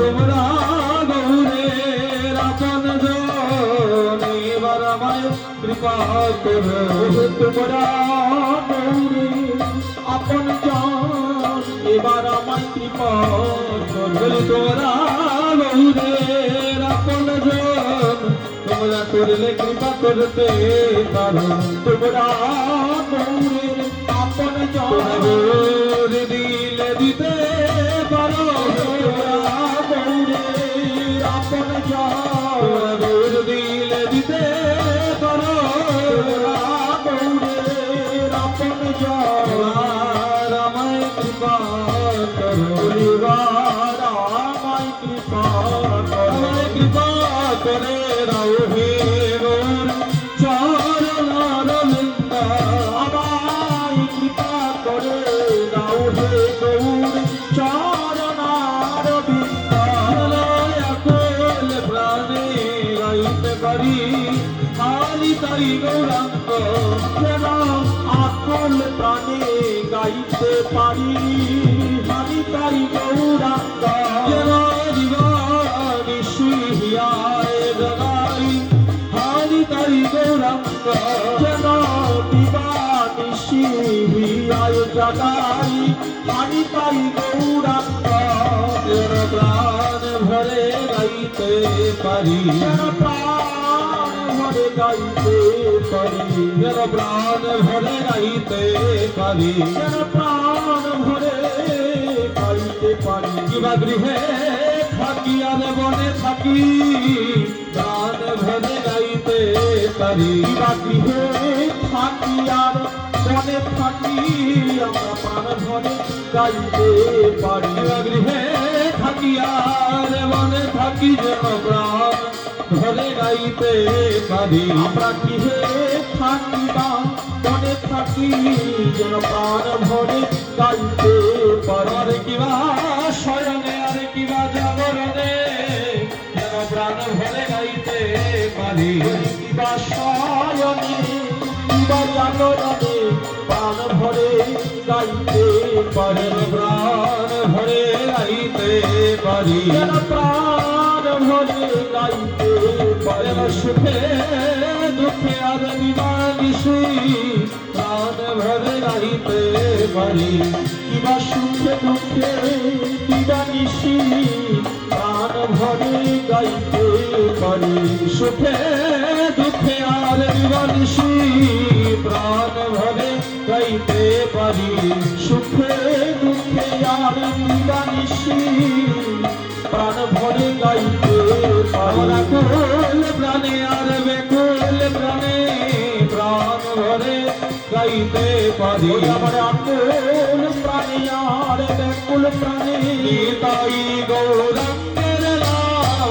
তোমরা গৌরের আপন জন, এবার আমায় কৃপা করো। তোমরা গৌরে আপন জন, এবার আমায় কৃপা করো। গৌরের তোমরা গৌরের দিতে করো পারি। হালি তাই গৌরাঙ্গ যেন আকল প্রাণে গাইতে পারি। হারি তাই গৌরাঙ্গ যেন দিবানিশি হিয়ায় জগাই। তাই গৌরাঙ্গ যেন দিবানিশি হিয়ায় হারি তাই গৌরাঙ্গ যেন প্রাণ ভরে গাইতে পারি। প্রাণ ভরে গাইতে পারি। প্রাণ ভরে গাইতে পারি। প্রাণ ভরে গাইতে পারি। কিবা গৃহে থাকি আর বনে থাকি প্রাণ ভরে গাইতে পারি। কিবা গৃহে থাকি আর বনে থাকি আমরা প্রাণ ভরে গাইতে পারি। গৃহে থাকি আর থাকি যেন প্রাণ ভরে গাইতে পারি আমরা গৃহে থাকি বা বনে থাকি যেন প্রাণ ভরে গাইতে পারি। আর কিবা শয়নে, আর কিবা জাগরণে, যেন প্রাণ ভরে গাইতে পারি। কিবা শয়নে কিবা জাগরণে, প্রাণ ভরে গাইতে পারি। প্রাণ ভরে গাইতে পারি। প্রাণ ভরে গাইতে পারি যেন সুখে দুঃখে আর নিবানিসি প্রাণ ভরে গাইতে পারি কিবা সুখে দুঃখে কিবা নিশি প্রাণ ভরে গাইতে পারি সুখে দুঃখে আর নিবানিসি প্রাণ প্রাণ ভরে গাইতে কুল প্রাণে আর বেকুল প্রাণে প্রাণ ভরে গাইতে পারি। আমার আকুল প্রাণী আর ব্যাকুল প্রাণী। তাই গৌরাঙ্গের লাভ